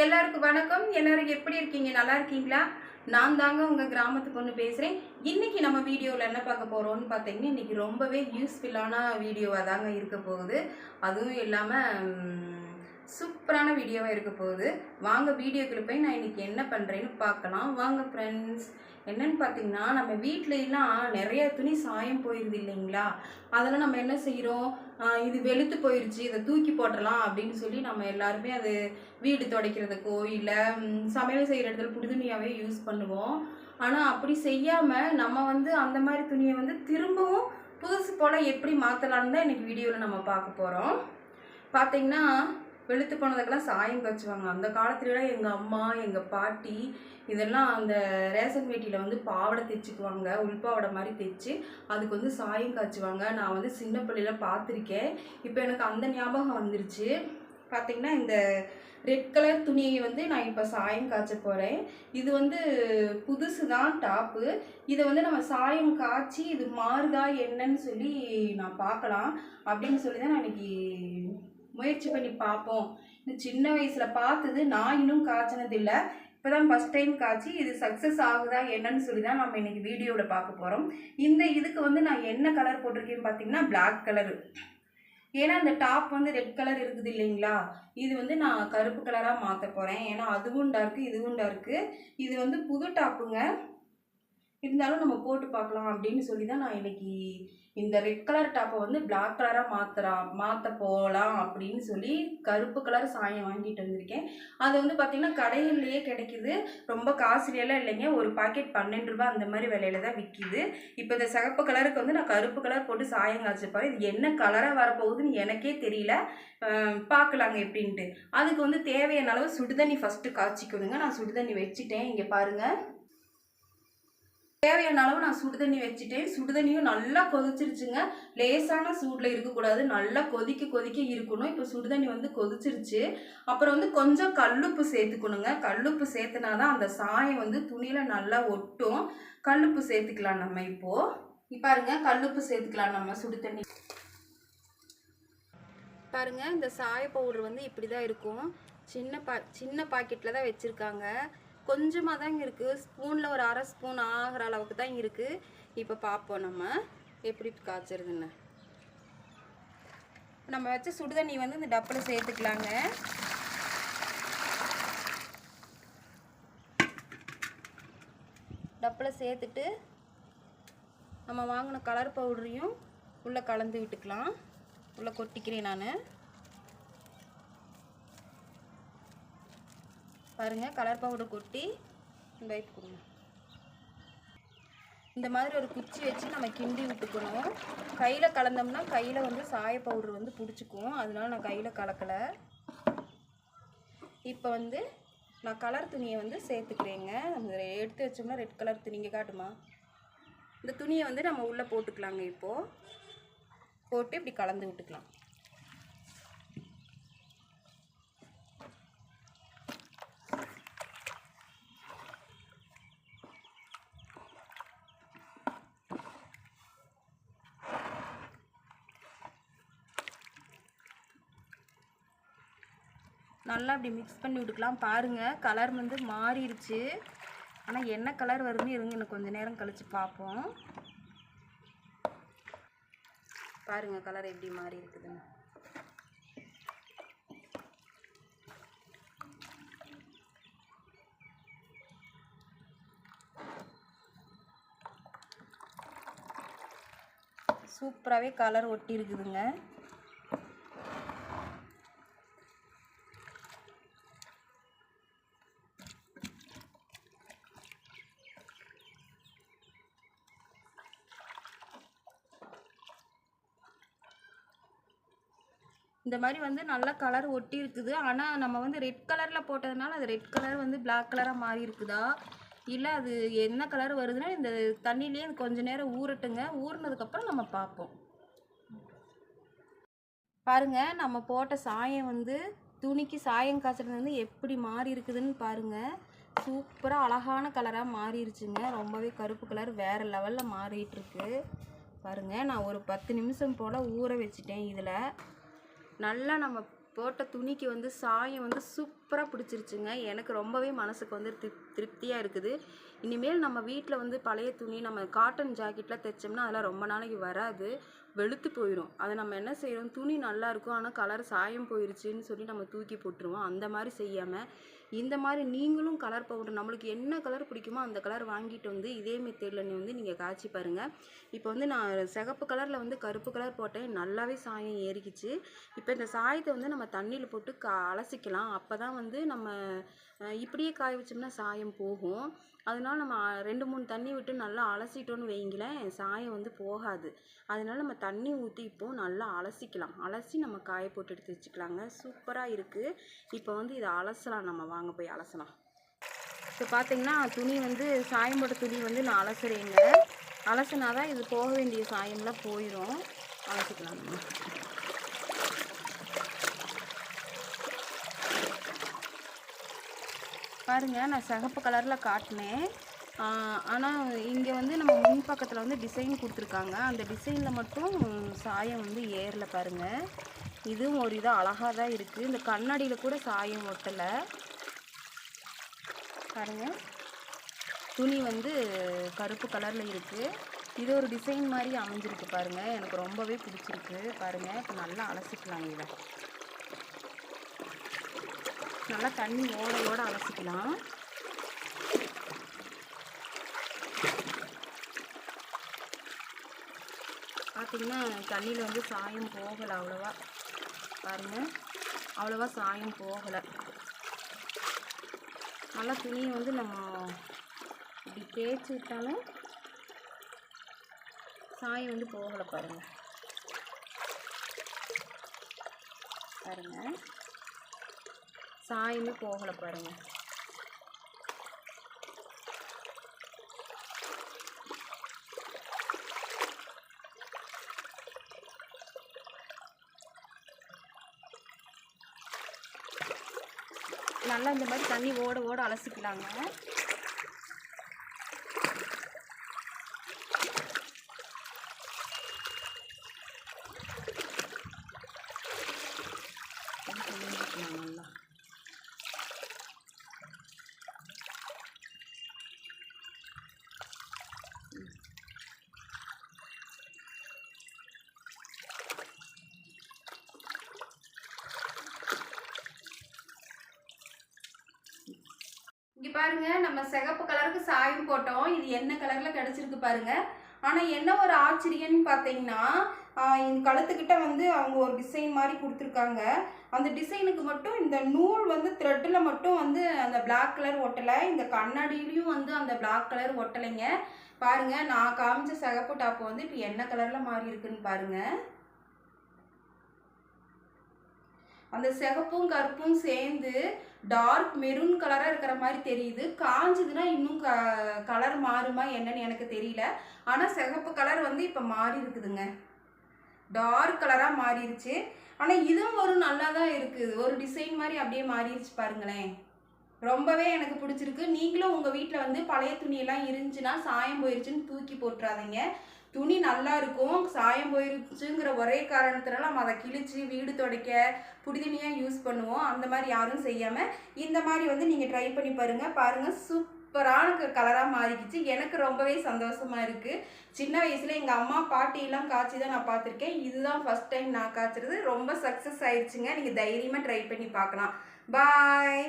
எல்லாருக்கும் வணக்கம். எல்லாரும் எப்படி இருக்கீங்க? நல்லா இருக்கீங்களா? நான் தாங்க உங்கள் கிராமத்து பொண்ணு பேசுகிறேன் இன்னைக்கு நம்ம வீடியோவில் என்ன பார்க்க போகிறோம்னு பார்த்தீங்கன்னா இன்றைக்கி ரொம்பவே யூஸ்ஃபுல்லான வீடியோவாக தாங்க இருக்க போகுது. அதுவும் இல்லாமல் சூப்பரான வீடியோவாக இருக்க போகுது. வாங்க வீடியோக்குள்ள போய் நான் இன்றைக்கி என்ன பண்ணுறேன்னு பார்க்கலாம். வாங்க ஃப்ரெண்ட்ஸ் என்னென்னு பார்த்தீங்கன்னா நம்ம வீட்டிலலாம் நிறைய துணி சாயம் போயிருது இல்லைங்களா? அதெல்லாம் நம்ம என்ன செய்கிறோம் இது வெளுத்து போயிடுச்சு இதை தூக்கி போட்டலாம் அப்படின்னு சொல்லி நம்ம எல்லாருமே அது வீடு துடைக்கிறதுக்கோ இல்லை சமையல் செய்கிற இடத்துல புது துணியாகவே யூஸ் பண்ணுவோம். ஆனால் அப்படி செய்யாமல் நம்ம வந்து அந்த மாதிரி துணியை வந்து திரும்பவும் புதுசு போல் எப்படி மாற்றலான்னு தான் இன்றைக்கி வீடியோவில் நம்ம பார்க்க போகிறோம் பார்த்தீங்கன்னா வெளுத்து போனதுக்கெல்லாம் சாயம் காய்ச்சுவாங்க. அந்த காலத்துலலாம் எங்கள் அம்மா எங்கள் பாட்டி இதெல்லாம் அந்த ரேஷன் வேட்டியில் வந்து பாவாடை தைச்சிக்குவாங்க. உள்பாவடை மாதிரி தைச்சு அதுக்கு வந்து சாயம் காய்ச்சுவாங்க. நான் வந்து சின்ன பிள்ளையில பார்த்துருக்கேன். இப்போ எனக்கு அந்த ஞாபகம் வந்துருச்சு. பார்த்தீங்கன்னா இந்த ரெட் கலர் துணியை வந்து நான் இப்போ சாயம் காய்ச்ச போகிறேன் இது வந்து புதுசு தான் டாப்பு. இதை வந்து நம்ம சாயம் காய்ச்சி இது மாறுதா என்னன்னு சொல்லி நான் பார்க்கலாம். அப்படின்னு சொல்லி தான் நான் இன்னைக்கு முயற்சி பண்ணி பார்ப்போம். இந்த சின்ன வயசில் பார்த்தது நான் இன்னும் காய்ச்சினது இல்லை இப்போ தான் ஃபஸ்ட் டைம் காய்ச்சி இது சக்ஸஸ் ஆகுதா என்னன்னு சொல்லி தான் நம்ம இன்னைக்கு வீடியோவில் பார்க்க போகிறோம் இந்த இதுக்கு வந்து நான் என்ன கலர் போட்டிருக்கேன்னு பார்த்தீங்கன்னா பிளாக் கலர் ஏன்னா அந்த டாப் வந்து ரெட் கலர் இருக்குது இல்லைங்களா? இது வந்து நான் கருப்பு கலராக மாற்ற போகிறேன் ஏன்னா அதுவும் டார்க்கு இதுவும் டார்க்கு இது வந்து புது டாப்புங்க இருந்தாலும் நம்ம போட்டு பார்க்கலாம் அப்படின்னு சொல்லி தான் நான் இன்னைக்கு இந்த ரெட் கலர் டாப்பை வந்து பிளாக் கலராக மாற்றுறான் மாற்ற போகலாம் அப்படின்னு சொல்லி கருப்பு கலர் சாயம் வாங்கிட்டு வந்திருக்கேன். அது வந்து பார்த்திங்கன்னா கடையிலேயே கிடைக்குது. ரொம்ப காஸ்ட்லியெல்லாம் இல்லைங்க. ஒரு பாக்கெட் பன்னெண்டு ரூபா அந்த மாதிரி விலையில தான் விற்கிது இப்போ இந்த சிகப்பு கலருக்கு வந்து நான் கருப்பு கலர் போட்டு சாயம் காய்ச்சிப்பாரு இது என்ன கலராக வரப்போகுதுன்னு எனக்கே தெரியல. பார்க்கலாங்க எப்படின்ட்டு. அதுக்கு வந்து தேவையான அளவு சுடுதண்ணி ஃபஸ்ட்டு காய்ச்சிக்கணுங்க நான் சுடுதண்ணி வச்சுட்டேன். இங்கே பாருங்கள் தேவையான அளவு நான் சுடுதண்ணி வச்சுட்டேன். சுடுதண்ணியும் நல்லா கொதிச்சிருச்சுங்க. லேசான சூடில் இருக்கக்கூடாது. நல்லா கொதிக்க கொதிக்க இருக்கணும். இப்போ சுடுதண்ணி வந்து கொதிச்சிருச்சு. அப்புறம் வந்து கொஞ்சம் கல்லுப்பு சேர்த்துக்கணுங்க. கல்லுப்பு சேர்த்துனா தான் அந்த சாயம் வந்து துணியில் நல்லா ஒட்டும். கல்லுப்பு சேர்த்துக்கலாம் நம்ம இப்போது பாருங்க கல்லுப்பு சேர்த்துக்கலாம் நம்ம சுடு தண்ணி. பாருங்க இந்த சாய பவுடர் வந்து இப்படி தான் இருக்கும். சின்ன பா சின்ன பாக்கெட்டில் தான் வச்சுருக்காங்க. கொஞ்சமாக தான் இருக்குது ஸ்பூனில் ஒரு அரை ஸ்பூன் ஆகிற அளவுக்கு தான் இருக்குது இப்போ பார்ப்போம் நம்ம. எப்படி காய்ச்சிருதுன்னு. நம்ம வச்ச சுடுதண்ணி வந்து இந்த டப்பில் சேர்த்துக்கலாங்க. டப்பில் சேர்த்துட்டு நம்ம வாங்கின கலர் பவுடரையும் உள்ளே கலந்து விட்டுக்கலாம். உள்ளே கொட்டிக்கிறேன் நான். பாருங்க கலர் பவுடர் கொட்டி இந்த கொடுங்க. இந்த மாதிரி ஒரு குச்சி வச்சு நம்ம கிண்டி விட்டுக்கணும். கையில் கலந்தோம்னா கையில் வந்து சாய பவுடர் வந்து பிடிச்சிக்கும். அதனால நான் கையில் கலக்கலை. இப்போ வந்து நான் கலர் துணியை வந்து சேர்த்துக்கிறேங்க. அந்த எடுத்து வச்சோம்னா ரெட் கலர் துணிங்க காட்டுமா? இந்த துணியை வந்து நம்ம உள்ளே போட்டுக்கலாங்க இப்போது போட்டு இப்படி கலந்து விட்டுக்கலாம். நல்லா அப்படி மிக்ஸ் பண்ணி விட்டுக்கலாம் பாருங்கள் கலர் வந்து மாறிடுச்சு. ஆனால் என்ன கலர் வருதுன்னு இருங்க இன்னும் கொஞ்சம் நேரம் கழித்து பார்ப்போம். பாருங்கள் கலர் எப்படி மாறி இருக்குதுன்னு. சூப்பராகவே கலர் ஒட்டி இருக்குதுங்க. இந்த மாதிரி வந்து நல்ல கலர் ஒட்டி இருக்குது. ஆனால் நம்ம வந்து ரெட் கலரில் போட்டதுனால அது ரெட் கலர் வந்து பிளாக் கலராக மாறி இருக்குதா? இல்லை அது என்ன கலர் வருதுன்னா இந்த தண்ணியிலேயே கொஞ்ச நேரம் ஊறட்டுங்க. ஊறினதுக்கப்புறம் நம்ம பார்ப்போம். பாருங்கள் நம்ம போட்ட சாயம் வந்து துணிக்கு சாயம் காய்ச்சறது வந்து எப்படி மாறி இருக்குதுன்னு பாருங்க. சூப்பராக அழகான கலராக மாறிடுச்சுங்க ரொம்பவே கருப்பு கலர் வேறு லெவலில் மாறிட்டுருக்கு பாருங்கள் பாருங்க நான் ஒரு பத்து நிமிஷம் போல் ஊற வச்சிட்டேன் இதில். நல்லா நம்ம போட்ட துணிக்கு வந்து சாயம் வந்து சூப்பராக பிடிச்சிருச்சுங்க. எனக்கு ரொம்பவே மனசுக்கு வந்து திருப் திருப்தியாக இருக்குது. இனிமேல் நம்ம வீட்டில் வந்து பழைய துணி நம்ம காட்டன் ஜாக்கெட்லாம் தைச்சோம்னா அதெல்லாம் ரொம்ப நாளைக்கு வராது. வெளுத்து போயிடும் அதை நம்ம என்ன செய்கிறோம் துணி நல்லாயிருக்கும் ஆனால் கலர் சாயம் போயிருச்சுன்னு சொல்லி நம்ம தூக்கி போட்டுருவோம். அந்த மாதிரி செய்யாமல் இந்த மாதிரி நீங்களும் கலர் பவுடர் நம்மளுக்கு என்ன கலர் பிடிக்குமோ அந்த கலர் வாங்கிட்டு வந்து இதே மெத்தேடில் வந்து நீங்கள் காய்ச்சி பாருங்கள் இப்போ வந்து நான் சிகப்பு கலரில் வந்து கருப்பு கலர் போட்டேன். நல்லாவே சாயம் ஏறிக்கிச்சு. இப்போ இந்த சாயத்தை வந்து நம்ம தண்ணியில் போட்டு கா அலசிக்கலாம். அப்போ தான் வந்து நம்ம இப்படியே காய வச்சோம்னா சாயம் போகும். அதனால நம்ம ரெண்டு மூணு தண்ணி விட்டு நல்லா அலசிட்டோன்னு வைங்களேன் சாயம் வந்து போகாது. அதனால நம்ம தண்ணி ஊற்றி இப்போது நல்லா அலசிக்கலாம். அலசி நம்ம காய போட்டு எடுத்து வச்சுக்கலாங்க. சூப்பராக இருக்குது இப்போ வந்து இதை அலசலாம். நம்ம வாங்க போய் அலசலாம். இப்போ பார்த்தீங்கன்னா துணி வந்து சாயம் போட்ட துணி வந்து நான் அலசுறேங்க. அலசினா தான் இது போக வேண்டிய சாயம்லாம் போயிடும் அலசிக்கலாம் நம்ம பாருங்க நான் சிகப்பு கலரில் காட்டினேன். ஆனால் இங்கே வந்து நம்ம முன் பக்கத்தில் வந்து டிசைன் கொடுத்துருக்காங்க. அந்த டிசைனில் மட்டும் சாயம் வந்து ஏறல பாருங்கள் இதுவும் ஒரு இதாக அழகாக தான் இருக்குது இந்த கண்ணாடியில் கூட சாயம் ஒட்டலை. பாருங்கள் துணி வந்து கருப்பு கலரில் இருக்குது இது ஒரு டிசைன் மாதிரி அமைஞ்சிருக்கு பாருங்கள் எனக்கு ரொம்பவே பிடிச்சிருக்கு. பாருங்கள் இப்போ நல்லா அலசிக்கலாம் இதை. நல்லா தண்ணி ஓட அலசிக்கலாம். பார்த்தீங்கன்னா தண்ணியில் வந்து சாயம் போகலை அவ்வளோவா. பாருங்கள் அவ்வளோவா சாயம் போகலை. நல்லா துணியை வந்து நம்ம இப்படி தேய்ச்சி விட்டாலும் சாயம் வந்து போகலை பாருங்கள் பாருங்க. சாயமே போகலை பாருங்க. நல்லா இந்த மாதிரி தண்ணி ஓட ஓட அலசிக்கலாங்க இது பிழிஞ்சுக்கலாம் நல்லா இங்க பாருங்க நம்ம சிகப்பு கலருக்கு சாயம் போட்டோம். இது என்ன கலர்ல கிடைச்சிருக்கு பாருங்க. ஆனா என்ன ஒரு ஆச்சரியம்னு பார்த்தீங்கன்னா இந்த கழுத்துக்கிட்ட வந்து அவங்க ஒரு டிசைன் மாதிரி கொடுத்துருக்காங்க. அந்த டிசைனுக்கு மட்டும் இந்த நூல் வந்து த்ரெட்டில் மட்டும் வந்து அந்த பிளாக் கலர் ஒட்டலை. இந்த கண்ணாடியிலையும் வந்து அந்த பிளாக் கலர் ஒட்டலைங்க. பாருங்க நான் காமிச்ச சிகப்பு டாப்பு வந்து இப்போ என்ன கலரில் மாறி இருக்குன்னு பாருங்கள் அந்த சிகப்பும் கருப்பும் சேர்ந்து டார்க் மெரூன் கலராக இருக்கிற மாதிரி தெரியுது. காஞ்சதுன்னா இன்னும் க கலர் மாறுமா என்னன்னு எனக்கு தெரியல. ஆனால் சிகப்பு கலர் வந்து இப்போ மாறி இருக்குதுங்க. டார்க் கலராக மாறிடுச்சு ஆனால் இதுவும் ஒரு நல்லா தான் இருக்குது. ஒரு டிசைன் மாதிரி அப்படியே மாறிடுச்சு பாருங்களேன். ரொம்பவே எனக்கு பிடிச்சிருக்கு. நீங்களும் உங்கள் வீட்டில் வந்து பழைய துணியெல்லாம் இருந்துச்சுன்னா சாயம் போயிடுச்சுன்னு தூக்கி போட்டுறாதீங்க. துணி நல்லா இருக்கும் சாயம் போயிருச்சுங்கிற ஒரே காரணத்தினால நம்ம அதை கிழிச்சு வீடு துடைக்க புடிதுணியாக யூஸ் பண்ணுவோம். அந்த மாதிரி யாரும் செய்யாமல் இந்த மாதிரி வந்து நீங்கள் ட்ரை பண்ணி பாருங்கள் பாருங்கள் சூப்பரான கலராக மாறிக்கிச்சு. எனக்கு ரொம்பவே சந்தோஷமாக இருக்குது சின்ன வயசில் எங்கள் அம்மா பாட்டியெல்லாம் காய்ச்சி தான் நான் பார்த்துருக்கேன். இதுதான் ஃபஸ்ட் டைம் நான் காய்ச்சறது ரொம்ப சக்ஸஸ் ஆயிடுச்சுங்க நீங்கள் தைரியமாக ட்ரை பண்ணி பார்க்கலாம். பாய்